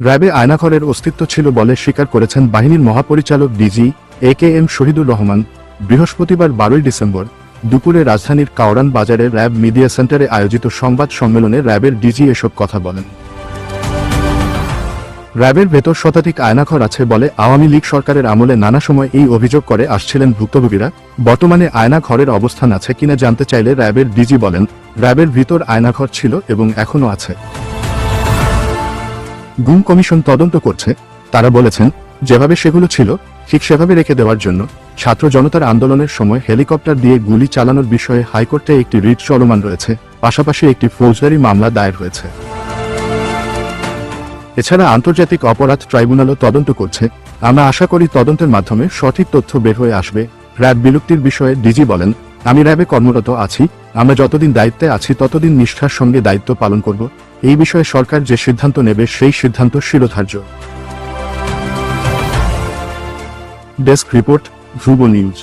র্যাবে আয়নাঘরের অস্তিত্ব ছিল বলে স্বীকার করেছেন বাহিনীর মহাপরিচালক DG A K M Shahidur Rahman. বৃহস্পতিবার বারোই ডিসেম্বর দুপুরে রাজধানীর কাওরান বাজারে র্যাব মিডিয়া সেন্টারে আয়োজিত সংবাদ সম্মেলনে র্যাবের ডিজি এসব কথা বলেন। র্যাবের ভেতর শতাধিক আয়নাঘর আছে বলে আওয়ামী লীগ সরকারের আমলে নানা সময় এই অভিযোগ করে আসছিলেন ভুক্তভোগীরা। বর্তমানে আয়নাঘরের অবস্থান আছে কিনা জানতে চাইলে র্যাবের ডিজি বলেন, র্যাবের ভিতর আয়নাঘর ছিল এবং এখনও আছে। গুম কমিশন তদন্ত করছে, তারা বলেছেন, যেভাবে সেগুলো ছিল, ঠিক সেভাবে রেখে দেওয়ার জন্য ছাত্র জনতার আন্দোলনের সময় হেলিকপ্টার দিয়ে গুলি চালানোর বিষয়ে হাইকোর্টে একটি রিট চলমান রয়েছে, পাশাপাশি একটি ফৌজদারি মামলা দায়ের হয়েছে। এছাড়া আন্তর্জাতিক অপরাধ ট্রাইব্যুনালও তদন্ত করছে। আমরা আশা করি তদন্তের মাধ্যমে সঠিক তথ্য বের হয়ে আসবে। র্যাব বিলুপ্তির বিষয়ে ডিজি বলেন আমি র্যাবে কর্মরত আছি, আমরা যতদিন দায়িত্বে আছি ততদিন নিষ্ঠার সঙ্গে দায়িত্ব পালন করব। এই বিষয়ে সরকার যে সিদ্ধান্ত নেবে সেই সিদ্ধান্ত শিরোধার্য। Desk report, Dhruba news.